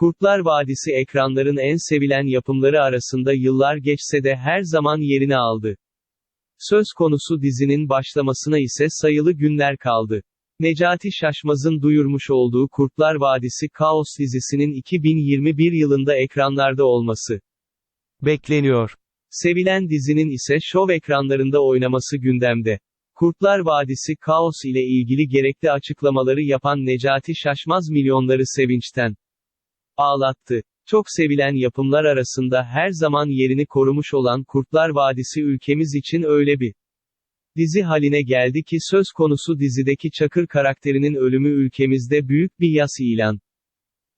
Kurtlar Vadisi ekranların en sevilen yapımları arasında yıllar geçse de her zaman yerini aldı. Söz konusu dizinin başlamasına ise sayılı günler kaldı. Necati Şaşmaz'ın duyurmuş olduğu Kurtlar Vadisi Kaos dizisinin 2021 yılında ekranlarda olması bekleniyor. Sevilen dizinin ise şov ekranlarında oynaması gündemde. Kurtlar Vadisi Kaos ile ilgili gerekli açıklamaları yapan Necati Şaşmaz milyonları sevinçten ağlattı. Çok sevilen yapımlar arasında her zaman yerini korumuş olan Kurtlar Vadisi ülkemiz için öyle bir dizi haline geldi ki söz konusu dizideki Çakır karakterinin ölümü ülkemizde büyük bir yas ilan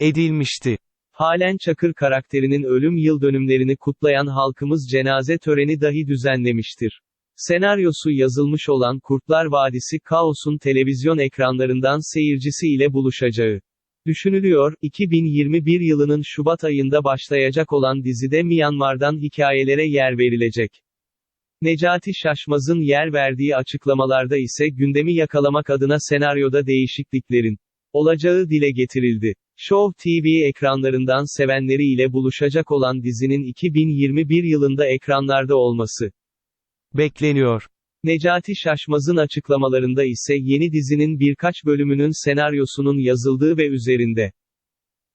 edilmişti. Halen Çakır karakterinin ölüm yıl dönümlerini kutlayan halkımız cenaze töreni dahi düzenlemiştir. Senaryosu yazılmış olan Kurtlar Vadisi Kaos'un televizyon ekranlarından seyircisi ile buluşacağı düşünülüyor. 2021 yılının Şubat ayında başlayacak olan dizide Myanmar'dan hikayelere yer verilecek. Necati Şaşmaz'ın yer verdiği açıklamalarda ise gündemi yakalamak adına senaryoda değişikliklerin olacağı dile getirildi. Show TV ekranlarından sevenleri ile buluşacak olan dizinin 2021 yılında ekranlarda olması bekleniyor. Necati Şaşmaz'ın açıklamalarında ise yeni dizinin birkaç bölümünün senaryosunun yazıldığı ve üzerinde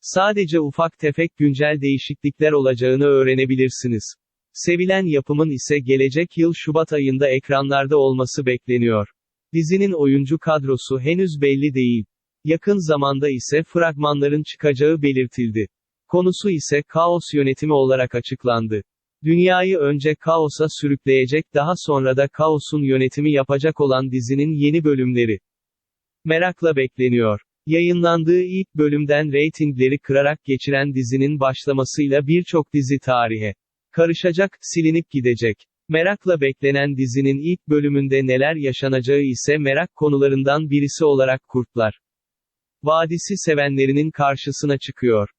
sadece ufak tefek güncel değişiklikler olacağını öğrenebilirsiniz. Sevilen yapımın ise gelecek yıl Şubat ayında ekranlarda olması bekleniyor. Dizinin oyuncu kadrosu henüz belli değil. Yakın zamanda ise fragmanların çıkacağı belirtildi. Konusu ise kaos yönetimi olarak açıklandı. Dünyayı önce kaosa sürükleyecek daha sonra da kaosun yönetimi yapacak olan dizinin yeni bölümleri merakla bekleniyor. Yayınlandığı ilk bölümden reytingleri kırarak geçiren dizinin başlamasıyla birçok dizi tarihe karışacak, silinip gidecek. Merakla beklenen dizinin ilk bölümünde neler yaşanacağı ise merak konularından birisi olarak Kurtlar Vadisi sevenlerinin karşısına çıkıyor.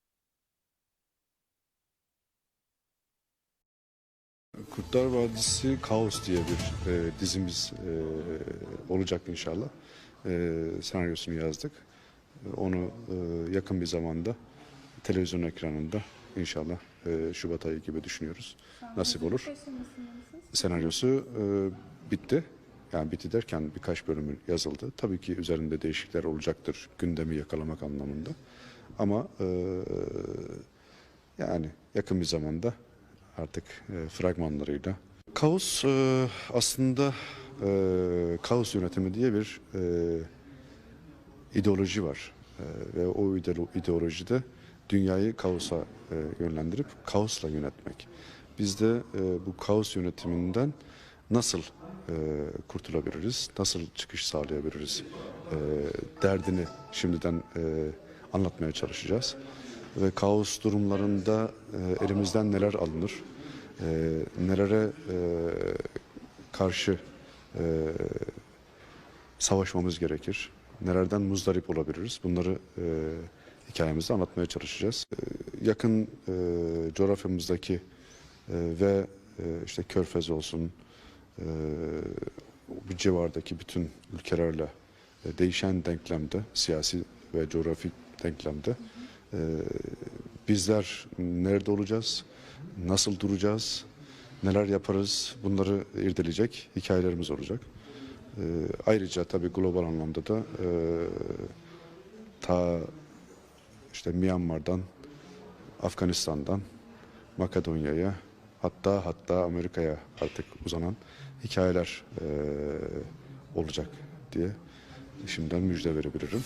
Kurtlar Vadisi Kaos diye bir e, dizimiz e, olacak inşallah. E, senaryosunu yazdık. E, Onu e, yakın bir zamanda televizyon ekranında inşallah e, Şubat ayı gibi düşünüyoruz. Nasip olur. Senaryosu e, bitti. Yani bitti derken birkaç bölümü yazıldı. Tabii ki üzerinde değişiklikler olacaktır gündemi yakalamak anlamında. Ama e, yani yakın bir zamanda artık e, fragmanlarıyla. Kaos e, aslında e, kaos yönetimi diye bir e, ideoloji var. E, ve o ideolo- ideolojide dünyayı kaosa e, yönlendirip kaosla yönetmek. Biz de e, bu kaos yönetiminden nasıl e, kurtulabiliriz, nasıl çıkış sağlayabiliriz e, derdini şimdiden e, anlatmaya çalışacağız. Ve kaos durumlarında e, elimizden neler alınır, e, nelere e, karşı e, savaşmamız gerekir, nelerden muzdarip olabiliriz? Bunları e, hikayemizde anlatmaya çalışacağız. Yakın e, coğrafyamızdaki ve işte Körfez olsun, e, bu civardaki bütün ülkelerle değişen denklemde, siyasi ve coğrafi denklemde bizler nerede olacağız, nasıl duracağız, neler yaparız bunları irdeleyecek hikayelerimiz olacak. E, ayrıca tabii global anlamda da e, ta işte Myanmar'dan, Afganistan'dan, Makedonya'ya hatta hatta Amerika'ya artık uzanan hikayeler e, olacak diye şimdiden müjde verebilirim.